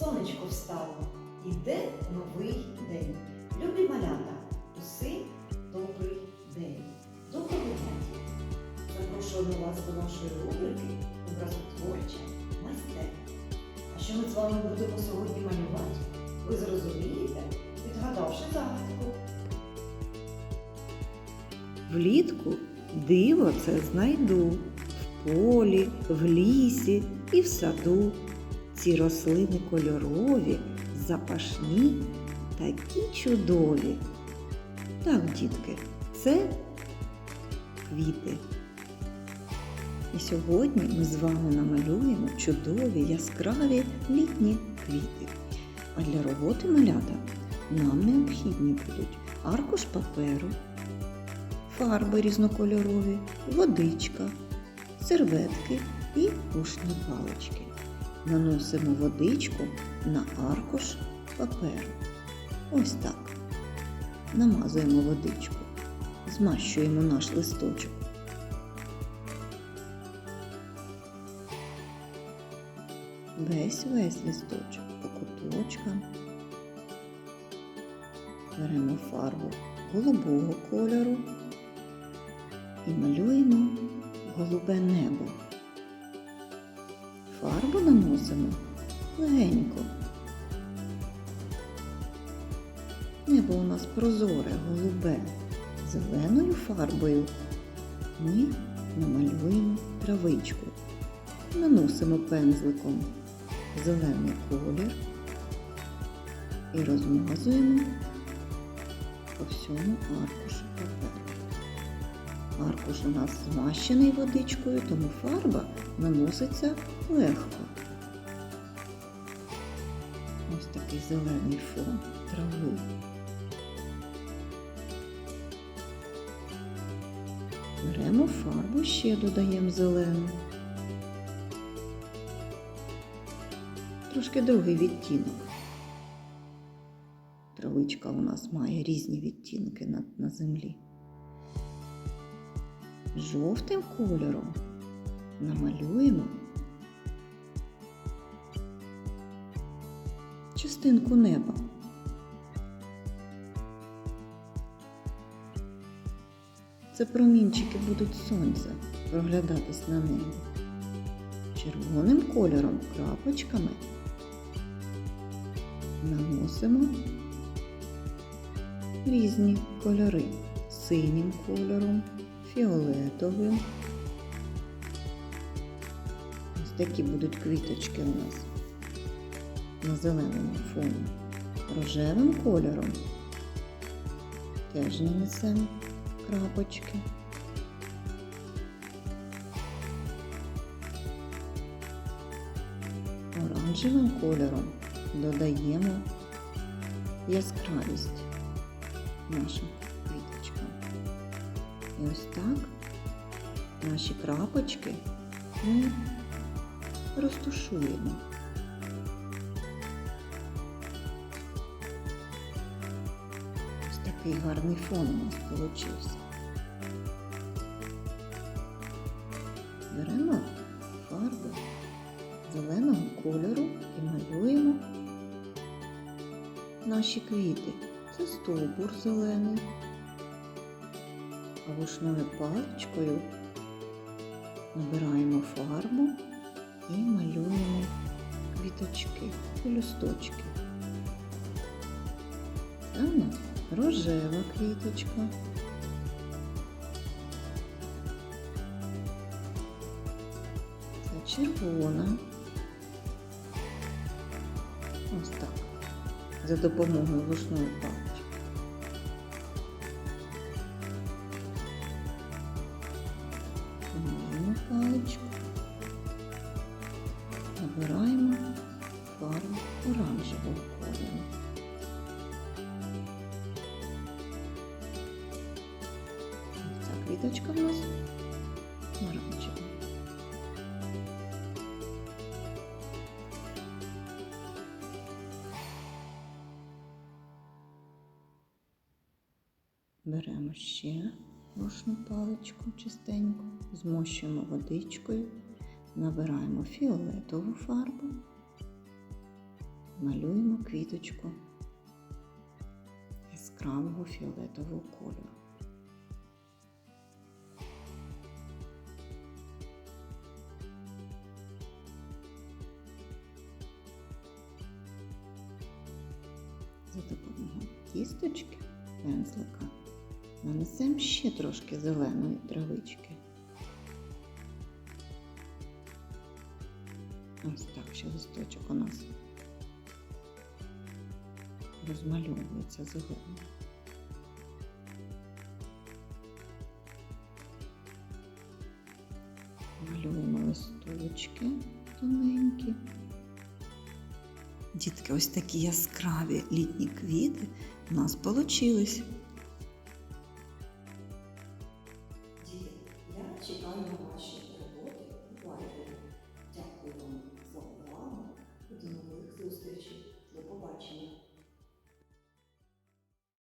сонечко встало, іде новий день. Любі малята, усім добрий день. Доброго дня! Запрошуємо вас до нашої рубрики Образотворча майстерня. А що ми з вами будемо сьогодні малювати? Ви зрозумієте, відгадавши загадку. Влітку диво це знайду в полі, в лісі і в саду. Ці рослини кольорові, запашні, такі чудові. Так, дітки, це квіти. І сьогодні ми з вами намалюємо чудові яскраві літні квіти. А для роботи малята нам необхідні будуть аркуш паперу, фарби різнокольорові, водичка, серветки і пушні палички. Наносимо водичку на аркуш паперу. Ось так. Намазуємо водичку, змащуємо наш листочок. Весь весь листочок по куточкам. Беремо фарбу голубого кольору і малюємо голубе небо. Фарбу наносимо легенько. Небо у нас прозоре, голубе. Зеленою фарбою ми намалюємо травичку. Наносимо пензликом зелений колір і розмазуємо по всьому аркушу паперу. Аркуш у нас змащений водичкою, тому фарба наноситься легко. Ось такий зелений фон трави. Беремо фарбу, ще додаємо зелену. Трошки другий відтінок. Травичка у нас має різні відтінки на, на землі. Жовтим кольором намалюємо частинку неба. Це промінчики будуть сонця проглядатись на небі. Червоним кольором крапочками наносимо різні кольори синім кольором, фіолетовим. Ось такі будуть квіточки у нас на зеленому фоні. Рожевим кольором теж нанесемо крапочки. Оранжевим кольором додаємо яскравість нашим. І ось так наші крапочки ми розтушуємо. Ось такий гарний фон у нас получився. Беремо фарбу зеленого кольору і малюємо наші квіти. Це стовбур зелений. Вушною паличкою набираємо фарбу і малюємо квіточки, пелюсточки. Це у нас рожева квіточка. Це червона. Ось так. За допомогою вушної палички. Оранжевого кольору. Ця квіточка в нас оранжева. Беремо ще рушну паличку чистеньку, змощуємо водичкою, набираємо фіолетову фарбу, Малюємо квіточку яскравого фіолетового кольору. За допомогою кісточки пензлика нанесемо ще трошки зеленої травички. Ось так ще листочок у нас розмальовується зеленим. Малюємо листочки тоненькі. Дітки, ось такі яскраві літні квіти у нас получились. Я чекаю на ваші